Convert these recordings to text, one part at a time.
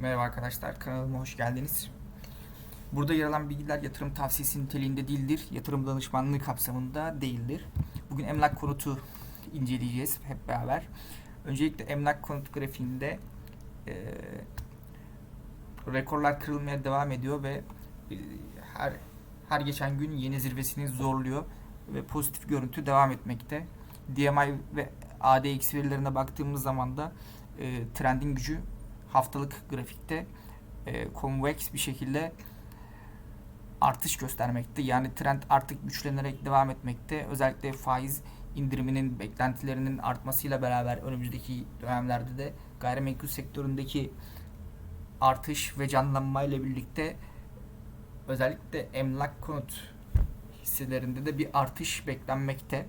Merhaba arkadaşlar, kanalıma hoş geldiniz. Burada yer alan bilgiler yatırım tavsiyesi niteliğinde değildir, yatırım danışmanlığı kapsamında değildir. Bugün emlak konutu inceleyeceğiz hep beraber. Öncelikle emlak konut grafiğinde e, rekorlar kırılmaya devam ediyor ve e, her her geçen gün yeni zirvesini zorluyor ve pozitif görüntü devam etmekte. DMI ve ADX verilerine baktığımız zaman da e, trendin gücü haftalık grafikte e, convex bir şekilde artış göstermekte. Yani trend artık güçlenerek devam etmekte. Özellikle faiz indiriminin beklentilerinin artmasıyla beraber önümüzdeki dönemlerde de gayrimenkul sektöründeki artış ve canlanma ile birlikte özellikle emlak konut hisselerinde de bir artış beklenmekte.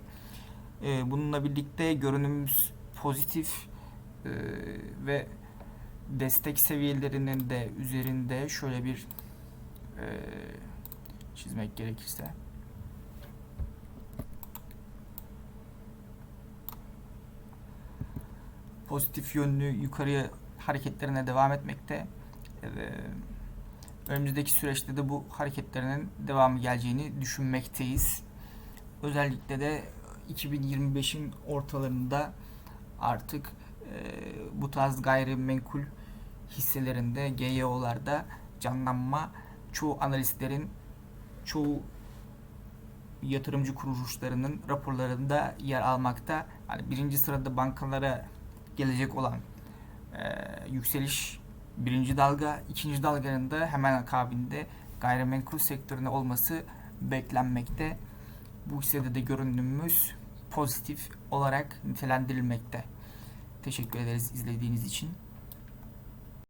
Ee, bununla birlikte görünümümüz pozitif ee, ve destek seviyelerinin de üzerinde şöyle bir ee, çizmek gerekirse pozitif yönlü yukarıya hareketlerine devam etmekte. Ee, önümüzdeki süreçte de bu hareketlerinin devamı geleceğini düşünmekteyiz. Özellikle de 2025'in ortalarında artık e, bu tarz gayrimenkul hisselerinde, GYO'larda canlanma çoğu analistlerin, çoğu yatırımcı kuruluşlarının raporlarında yer almakta. Hani birinci sırada bankalara gelecek olan e, yükseliş birinci dalga, ikinci dalganın da hemen akabinde gayrimenkul sektörüne olması beklenmekte. Bu hissede de görünümümüz pozitif olarak nitelendirilmekte. Teşekkür ederiz izlediğiniz için.